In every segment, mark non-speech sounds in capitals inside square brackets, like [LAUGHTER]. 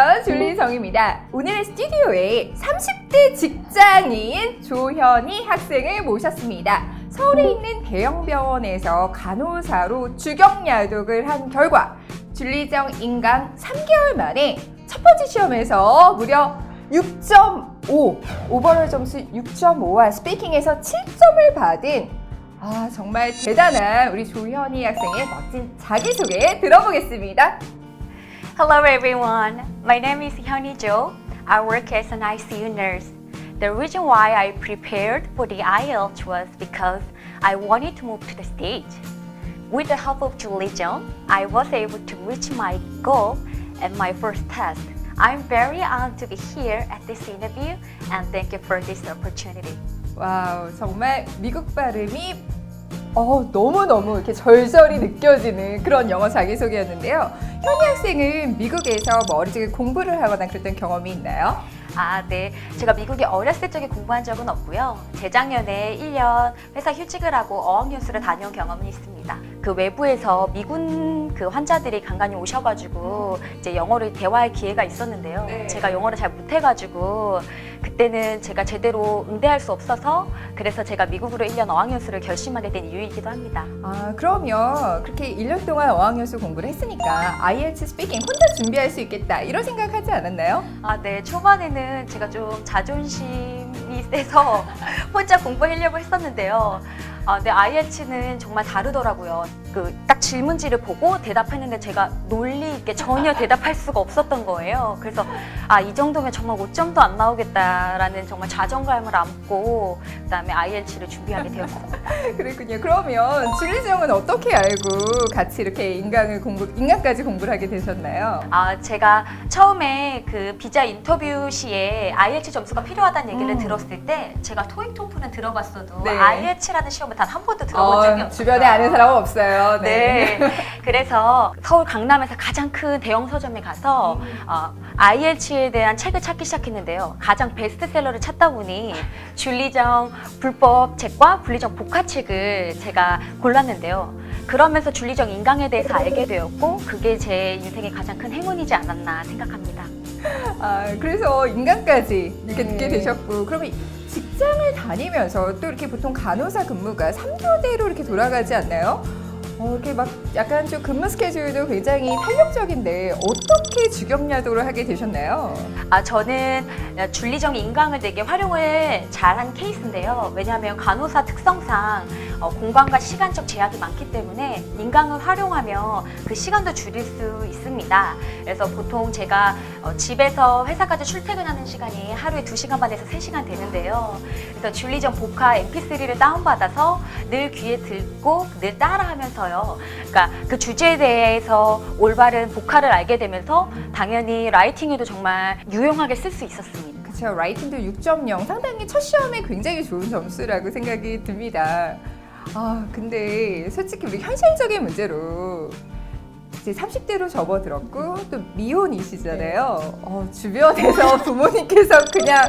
안녕하세요. 줄리정입니다. 오늘 스튜디오에 30대 직장인 조현희 학생을 모셨습니다. 서울에 있는 대형 병원에서 간호사로 주경야독을 한 결과 줄리정 인강 3개월 만에 첫 번째 시험에서 무려 6.5 오버롤 점수 6.5와 스피킹에서 7점을 받은 아 정말 대단한 우리 조현희 학생의 멋진 자기소개 들어보겠습니다. Hello everyone, my name is Hyunhee Jo. I work as an ICU nurse. The reason why I prepared for the IELTS was because I wanted to move to the stage. With the help of Julie Jung, I was able to reach my goal at my first test. I'm very honored to be here at this interview and thank you for this opportunity. 와우, 정말 미국 발음이 어, 너무너무 이렇게 절절히 느껴지는 그런 영어 자기소개였는데요. 현희 학생은 미국에서 뭐 어릴 적에 공부를 하거나 그랬던 경험이 있나요? 아, 네. 제가 미국에 어렸을 적에 공부한 적은 없고요. 재작년에 1년 회사 휴직을 하고 어학연수를 다녀온 경험은 있습니다. 그 외부에서 미군 그 환자들이 간간히 오셔가지고 이제 영어를 대화할 기회가 있었는데요. 네. 제가 영어를 잘 못해가지고 그때는 제가 제대로 응대할 수 없어서 그래서 제가 미국으로 1년 어학연수를 결심하게 된 이유이기도 합니다. 아, 그러면 그렇게 1년 동안 어학연수 공부를 했으니까 IELTS 스피킹 혼자 준비할 수 있겠다 이런 생각하지 않았나요? 아, 네. 초반에는 제가 좀 자존심이 세서 [LAUGHS] 혼자 공부하려고 했었는데요. 아, 근데 IELTS는 정말 다르더라고요. 그 딱 질문지를 보고 대답했는데 제가 논리 있게 전혀 대답할 수가 없었던 거예요. 그래서 아, 이 정도면 정말 5점도 안 나오겠다라는 정말 자존감을 안고 그다음에 IELTS를 준비하게 되었습니다. [LAUGHS] 그랬군요. 그러면 줄리정은 어떻게 알고 같이 이렇게 인강을 공부, 인강까지 공부를 하게 되셨나요? 아, 제가 처음에 그 비자 인터뷰 시에 IELTS 점수가 필요하다는 얘기를 음. 들었을 때 제가 토익 토플은 들어봤어도 네. IELTS라는 시험 을단한 번도 들어본 적이 어, 없어요. 주변에 아는 사람은 없어요. [LAUGHS] 네. 그래서 서울 강남에서 가장 큰 대형 서점에 가서 어, IELTS에 대한 책을 찾기 시작했는데요. 가장 베스트셀러를 찾다 보니 줄리정 불법 책과 분리정 복화 책을 제가 골랐는데요. 그러면서 줄리정 인강에 대해서 알게 되었고 그게 제 인생의 가장 큰 행운이지 않았나 생각합니다. 아, 그래서 인강까지 이렇게 네. 듣게 되셨고, 그러면 직장을 다니면서 또 이렇게 보통 간호사 근무가 3교대로 이렇게 돌아가지 않나요? 어, 이렇게 막 약간 좀 근무 스케줄도 굉장히 탄력적인데 어떻게 주경야도를 하게 되셨나요? 아, 저는 줄리정 인강을 되게 활용을 잘한 케이스인데요. 왜냐하면 간호사 특성상 어, 공간과 시간적 제약이 많기 때문에 인강을 활용하면 그 시간도 줄일 수 있습니다. 그래서 보통 제가 어, 집에서 회사까지 출퇴근하는 시간이 하루에 2시간 반에서 3시간 되는데요. 그래서 줄리정 복화 mp3를 다운받아서 늘 귀에 듣고 늘 따라하면서요. 그러니까 그 주제에 대해서 올바른 복화를 알게 되면서 당연히 라이팅에도 정말 유용하게 쓸 수 있었습니다. 그쵸, 라이팅도 6.0 상당히 첫 시험에 굉장히 좋은 점수라고 생각이 듭니다. 아, 근데 솔직히 우리 현실적인 문제로 이제 30대로 접어들었고 또 미혼이시잖아요. 어, 주변에서 [LAUGHS] 부모님께서 그냥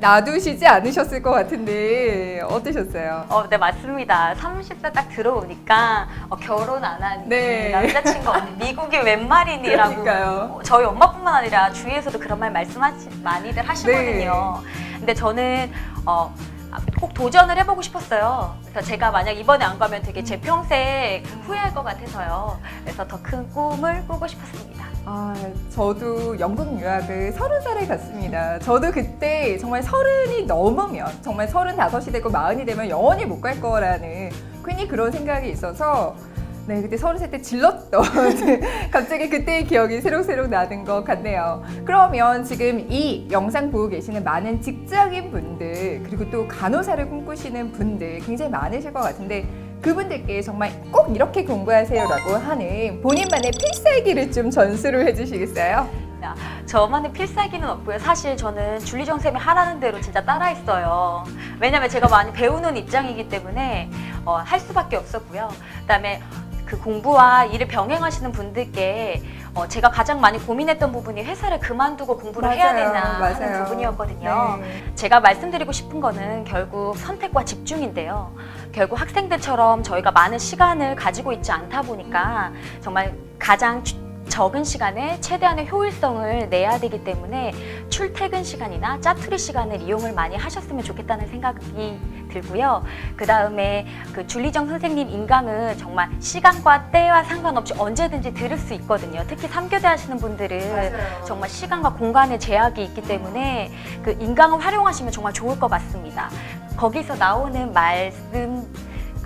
놔두시지 않으셨을 것 같은데 어떠셨어요? 어, 네, 맞습니다. 30대 딱 들어오니까 어, 결혼 안 하니 네. 남자친구 없니 미국이 웬 말이니라고 그러니까요. 어, 저희 엄마뿐만 아니라 주위에서도 그런 말 말씀하시 많이들 하시거든요. 네. 근데 저는 어, 꼭 도전을 해보고 싶었어요. 그래서 제가 만약 이번에 안 가면 되게 제 평생 후회할 것 같아서요. 그래서 더 큰 꿈을 꾸고 싶었습니다. 아, 저도 영국 유학을 서른 살에 갔습니다. 저도 그때 정말 서른이 넘으면 정말 서른다섯이 되고 마흔이 되면 영원히 못 갈 거라는 괜히 그런 생각이 있어서 네, 그때 서른 살 때 질렀던 [LAUGHS] 갑자기 그때의 기억이 새록새록 나는 것 같네요. 그러면 지금 이 영상 보고 계시는 많은 직장인 분들 그리고 또 간호사를 꿈꾸시는 분들 굉장히 많으실 것 같은데 그분들께 정말 꼭 이렇게 공부하세요라고 하는 본인만의 필살기를 좀 전수를 해주시겠어요? 저만의 필살기는 없고요. 사실 저는 줄리정 쌤이 하라는 대로 진짜 따라했어요. 왜냐면 제가 많이 배우는 입장이기 때문에 어, 할 수밖에 없었고요. 그다음에 그 공부와 일을 병행하시는 분들께 어, 제가 가장 많이 고민했던 부분이 회사를 그만두고 공부를 해야 맞아요, 되나 하는 맞아요. 부분이었거든요. 네. 제가 말씀드리고 싶은 거는 결국 선택과 집중인데요. 결국 학생들처럼 저희가 많은 시간을 가지고 있지 않다 보니까 정말 가장 적은 시간에 최대한의 효율성을 내야 되기 때문에 출퇴근 시간이나 짜투리 시간을 이용을 많이 하셨으면 좋겠다는 생각이 들고요. 그 다음에 그 줄리정 선생님 인강은 정말 시간과 때와 상관없이 언제든지 들을 수 있거든요. 특히 3교대 하시는 분들은 정말 시간과 공간의 제약이 있기 때문에 그 인강을 활용하시면 정말 좋을 것 같습니다. 거기서 나오는 말씀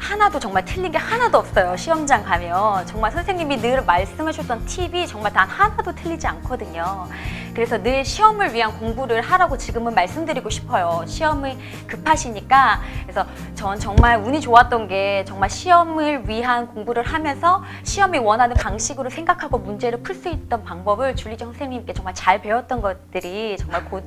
하나도 정말 틀린 게 하나도 없어요. 시험장 가면 정말 선생님이 늘 말씀하셨던 팁이 정말 단 하나도 틀리지 않거든요. 그래서 늘 시험을 위한 공부를 하라고 지금은 말씀드리고 싶어요. 시험을 급하시니까 그래서 전 정말 운이 좋았던 게 정말 시험을 위한 공부를 하면서 시험이 원하는 방식으로 생각하고 문제를 풀 수 있던 방법을 줄리정 선생님께 정말 잘 배웠던 것들이 정말 곧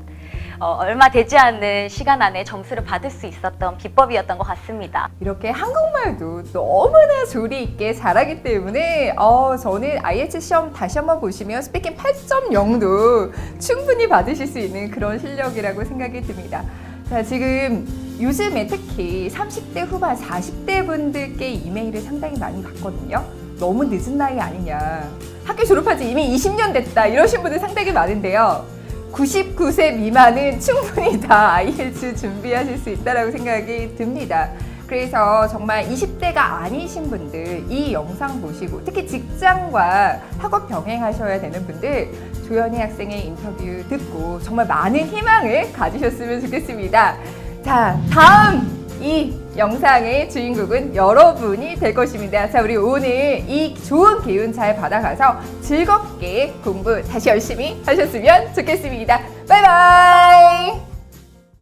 어, 얼마 되지 않는 시간 안에 점수를 받을 수 있었던 비법이었던 것 같습니다. 이렇게 한국말도 너무나 조리 있게 잘하기 때문에 어, 저는 IH 시험 다시 한번 보시면 스피킹 8.0도 충분히 받으실 수 있는 그런 실력이라고 생각이 듭니다. 자, 지금 요즘에 특히 30대 후반, 40대 분들께 이메일을 상당히 많이 받거든요. 너무 늦은 나이 아니냐. 학교 졸업한 지 이미 20년 됐다. 이러신 분들 상당히 많은데요. 99세 미만은 충분히 다 IELTS 준비하실 수 있다고 생각이 듭니다. 그래서 정말 20대가 아니신 분들 이 영상 보시고 특히 직장과 학업 병행하셔야 되는 분들 조연희 학생의 인터뷰 듣고 정말 많은 희망을 가지셨으면 좋겠습니다. 자, 다음 이 영상의 주인공은 여러분이 될 것입니다. 자, 우리 오늘 이 좋은 기운 잘 받아가서 즐겁게 공부 다시 열심히 하셨으면 좋겠습니다. 바이바이!